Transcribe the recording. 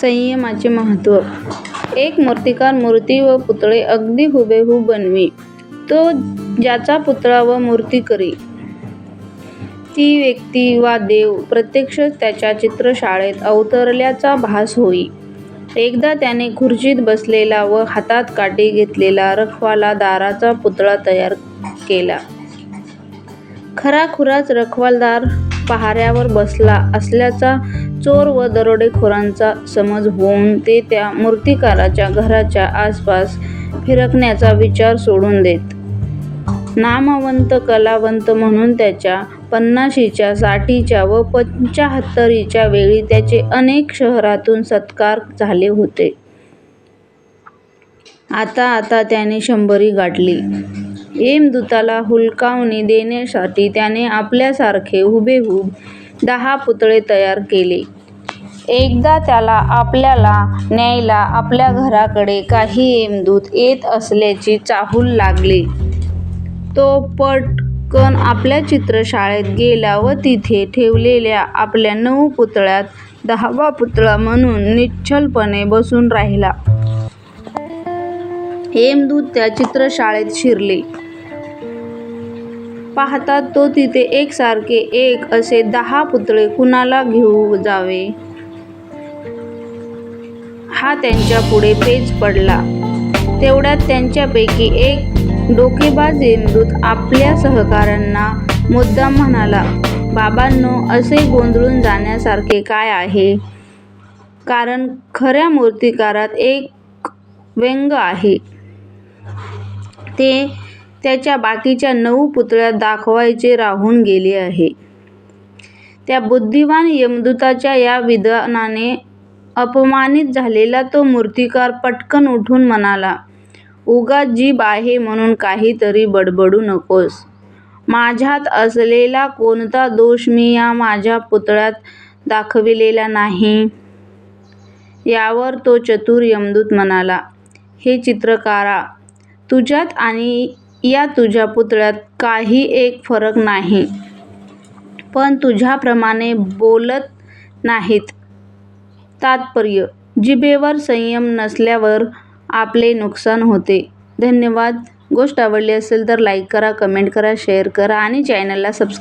संयमाचे महत्त्व एक मूर्तिकार मूर्ती व पुतळे अगदी हुबेहूब बनवी. तो ज्याचा पुतळा व मूर्ती करी. ती व्यक्ती वा देव प्रत्यक्ष त्याच्या चित्रशाळेत अवतरल्याचा भास होई. एकदा त्याने खुर्चीत बसलेला व हातात काठी घेतलेला रखवाला दाराचा पुतळा तयार केला. खराखुराच रखवालदार पहाऱ्यावर बसला असल्याचा चोर व दरोडेखोरांचा समज होऊन ते त्या मूर्तिकाराच्या घराच्या आसपास फिरकण्याचा विचार सोडून देत. नामवंत कलावंत म्हणून त्याच्या पन्नाशीच्या, साठीच्या व पंचाहत्तरीच्या वेळी त्याचे अनेक शहरातून सत्कार झाले होते. आता आता त्याने शंभरी गाठली. यमदूताला हुलकावणी देण्यासाठी त्याने आपल्यासारखे हुबेहूब दहा पुतळे तयार केले. एकदा त्याला आपल्याला न्यायला आपल्या घराकडे काही यमदूत येत असल्याची चाहूल लागली. तो पटकन आपल्या चित्रशाळेत गेला व तिथे ठेवलेल्या आपल्या नऊ पुतळ्यात दहावा पुतळा म्हणून निश्चलपणे बसून राहिला. हेमदूत त्या चित्रशाळेत शिरले. पाहतात तो तिथे एकसारखे एक असे दहा पुतळे कुणाला घेऊ जावे हा त्यांच्यापुढे पेच पडला. तेवढ्यात त्यांच्यापैकी एक डोकेबाज यमदूत आपल्या सहकाऱ्यांना मुद्दाम म्हणाला, बाबांनो, असे गोंधळून जाण्यासारखे काय आहे? कारण खऱ्या मूर्तिकारात एक व्यंग आहे. ते त्याच्या बाकीच्या नऊ पुतळ्यांत दाखवायचे राहून गेले आहे. त्या बुद्धिवान यमदूताच्या या विधानाने अपमानित झालेला तो मूर्तिकार पटकन उठून म्हणाला, उगाच जीभ आहे म्हणून काहीतरी बडबडू नकोस. माझ्यात असलेला कोणता दोष मी या माझ्या पुतळ्यात दाखविलेला नाही? यावर तो चतुर यमदूत म्हणाला, हे चित्रकारा, तुझ्यात आणि या तुझ्या पुतळ्यात काही एक फरक नाही. पण तुझ्याप्रमाणे बोलत नाहीत. तात्पर्य जिभेवर संयम नसल्यावर आपले नुकसान होते. धन्यवाद. गोष्ट आवडली असेल तर लाईक करा, कमेंट करा, शेअर करा आणि चॅनलला सबस्क्राईब